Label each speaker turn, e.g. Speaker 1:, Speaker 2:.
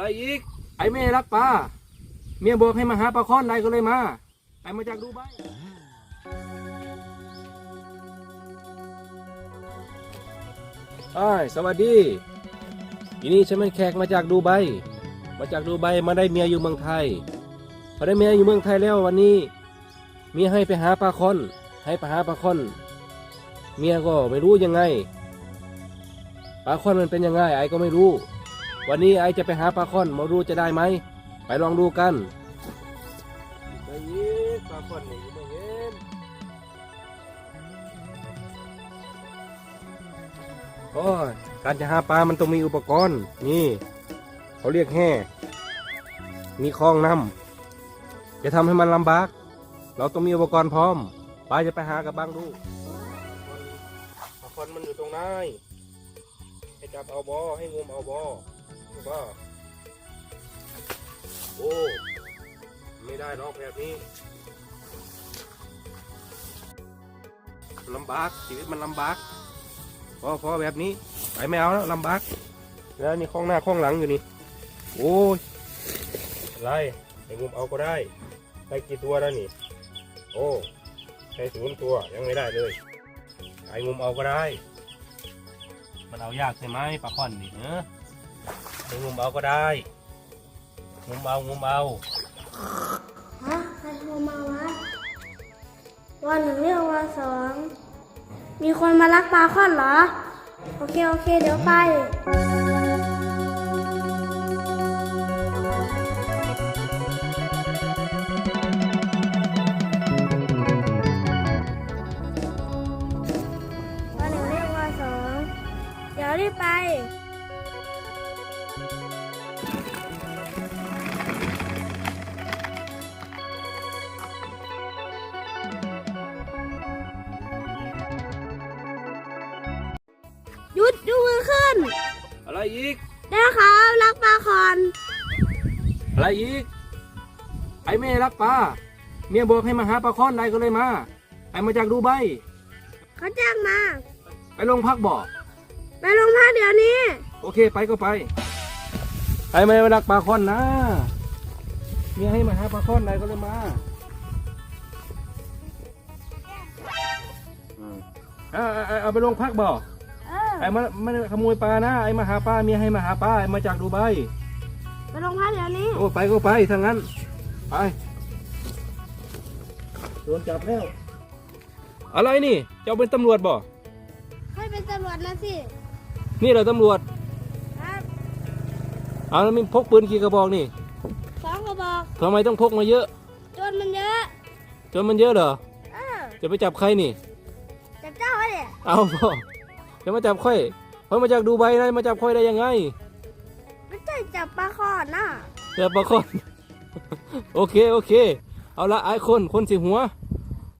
Speaker 1: อะไรอีก ไอ้แม่รักปลาเมียบอกให้มาหาปลาคอนได้ก็เลยมาไอ้มาจากดูไบไอ้สวัสดีทีนี้ฉันเป็นแขกมาจากดูไบ มาจากดูไบมาได้เมียอยู่เมืองไทย พอได้เมียอยู่เมืองไทยแล้ววันนี้ เมียให้ไปหาปลาคอน ให้ไปหาปลาคอน เมียก็ไม่รู้ยังไง ปลาคอนมันเป็นยังไงไอ้ก็ไม่รู้ วันนี้ไอจะไปหาปลาคอนมาดูจะได้ไหม ไปลองดูกันได้ยิปลาคอนนี่ไม่เห็นโอ้ยการจะหาปลามันต้องมีอุปกรณ์ นี่ เขาเรียกแห่มีคลองน้ำจะทำให้มันลำบาก เราต้องมีอุปกรณ์พร้อมปลาจะไปหากับบ้างดูปลาคอนมันอยู่ตรงไหนให้จับเอาบอให้งมเอาบอ ถูกป่ะโอ้ ไม่ได้หรอกแบบนี้ลำบากชีวิตมันลำบากพอพอแบบนี้ไปไม่เอาแล้วลำบากแล้วนี่ข้องหน้าข้องหลังอยู่นี่โอ้ยอะไรให้งมเอาก็ได้ได้กี่ตัวแล้วนี่ โอ้ใช้ศูนย์ตัวยังไม่ได้เลยไอ้งมเอาก็ได้ มันเอายากใช่ไหมปลาค่อนนี่เนอะ ไปงมเอาก็ได้งุมเอางุมเอา
Speaker 2: ฮะใครโทรมาวะวันหนึ่งเรียกวันสองมีคนมาลักปลาค่อนเหรอ โอเค โอเค เดี๋ยวไปวันหนึ่งเรียกวันสองเดี๋ยวรีบไป อขึ้น
Speaker 1: อะไรอีก
Speaker 2: ได้ครับรักปลาคอน
Speaker 1: อะไรอีก ไอ้แม่รักปลาเมียบอกให้มาหาปลาค่อนได้ก็เลยมา ไอ้มาจากดูไบ
Speaker 2: เขาจ้างมา
Speaker 1: ไปโรงพักบ่
Speaker 2: ไปโรงพักเดี๋ยวนี้
Speaker 1: โอเคไปก็ไป ไอ้ไม่มารักปลาค่อนนะ เมียให้มาหาปลาค่อนได้ก็เลยมาอืมเอาเอาเอาเอาไปโรงพักบ่
Speaker 2: เออ
Speaker 1: ไอ้มาไม่ได้ขโมยปลานะ ไอ้มาหาปลาเมียให้มาหาปลาไอ้มาจากดูไบ
Speaker 2: ไปโรงพักเดี๋ยวนี้
Speaker 1: โอ้ไปก็ไปทางนั้น ไปโดนจับแล้ว อะไรนี่ เจ้าเป็นตำรวจบ่
Speaker 2: ให้เป็นตำรวจนะสิ
Speaker 1: นี่เหราตำรวจ
Speaker 2: ครับ
Speaker 1: เอาแล้วมีพกปืนกี่กระบอกนี่
Speaker 2: สองกระบอก
Speaker 1: ทำไมต้องพกมาเยอะ
Speaker 2: โจนมันเยอะ
Speaker 1: จนมันเยอะเหรอ
Speaker 2: เออ
Speaker 1: จะไปจับใครนี่
Speaker 2: จับเจ้าไว้เนี่ย
Speaker 1: เอาพ่อ จะมาจับค่อยเพราะมาจากดูไบนะมาจับค่อยได้ยังไง
Speaker 2: ไม่ใช่จับปลาคอนนะ
Speaker 1: จับปลาคอนโอเคโอเค เอาละไอ้คนคนสิหัว